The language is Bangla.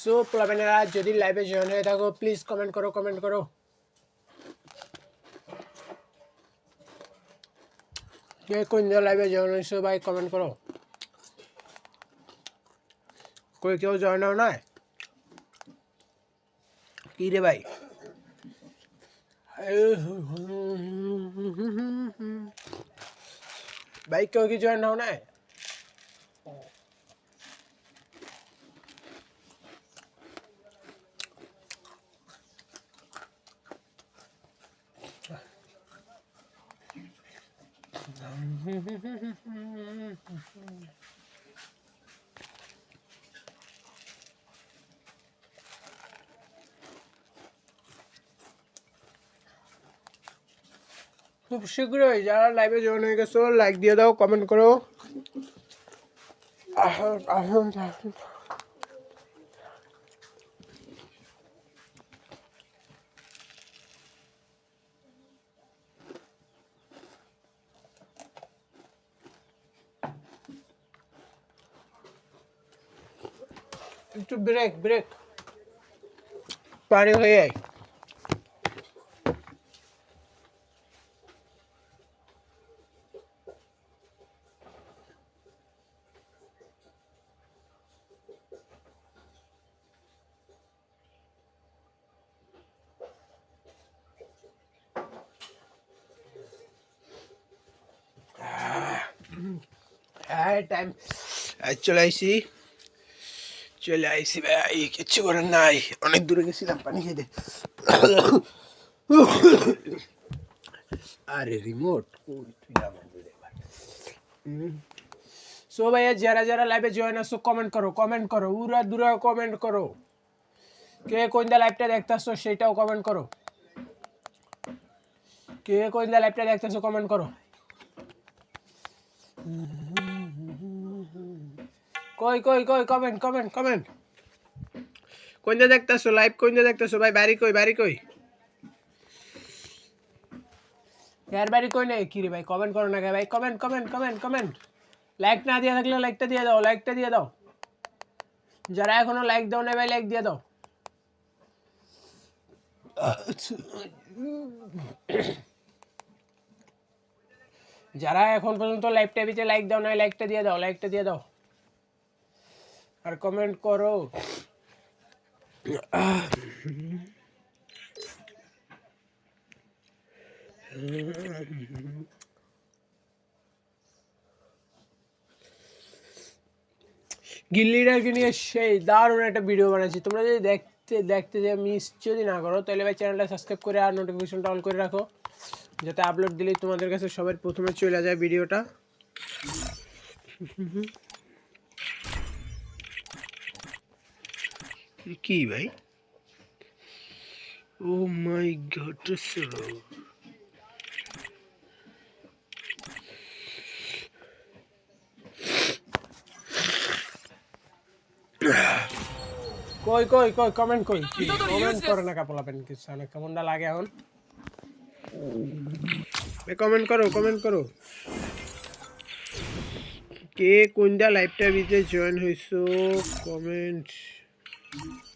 সো প্লাবেনেরা যদি লাইভে জয়েন হয়ে থাকো প্লিজ কমেন্ট করো কমেন্ট করো কে কোন লাইভে জয়েন হয়েছো ভাই কমেন্ট করো কই কেউ জয়েন হও না কি রে ভাই ভাই কেউ কি জয়েন হও খুব শীঘ্রই যারা লাইভে জয়েন হয়ে গেছো লাইক দিয়ে দাও কমেন্ট করো। একটু ব্রেক ব্রেক পানি হয়ে যায় হ্যাঁ টাইম চলে আইসি চলে আইসি ভাই, কিচ্ছু করার নাই। অনেক দূরে গেছিলাম, পানি খেতে। আরে রিমোট সো ভাইয়া, যারা যারা লাইভে জয়েন আসো কমেন্ট করো কমেন্ট করো উরা দুরা কমেন্ট করো। কে কোনটা লাইভটা দেখতেছো, সেটাও কমেন্ট করো। কে কোনটা লাইভটা দেখতেছো কমেন্ট করো। কই কই কই কমেন্ট কমেন্ট কমেন্ট কোনটা দেখতেছো লাইভ কোনটা দেখতেছো? ভাই, বাড়ি কই বাড়ি কই? यार বাড়ি কই নাই? কি রে ভাই কমেন্ট করো না ভাই। Comment comment comment comment like না দিয়ে থাকলে লাইকটা দিয়ে দাও লাইকটা দিয়ে দাও। যারা এখনও লাইক দাও না ভাই লাইক দিয়ে দাও। যারা এখন পর্যন্ত লাইভ টিভিতে লাইক দাও না লাইকটা দিয়ে দাও লাইকটা দিয়ে দাও। আর কমেন্ট করো। গিল্লিটাকে নিয়ে সেই দারুণ একটা ভিডিও বানাচ্ছি। তোমরা যদি দেখতে দেখতে যে মিস যদি না করো, তাহলে ভাই চ্যানেলটা সাবস্ক্রাইব করে আর নোটিফিকেশনটা অন করে রাখো। যাতে আপলোড দিলেই তোমাদের কাছে সবার প্রথমে চলে যায় ভিডিওটা কি ভাই? ও মাই গড কই কই কই কমেন্ট কই? কমেন্ট করে না কাপলা পেন কিছু না কেমনটা লাগে এখন? কমেন্ট করো কমেন্ট করো। কে কোনটা লাইভটা ভিতরে জয়েন হইছো? Comment Thank you.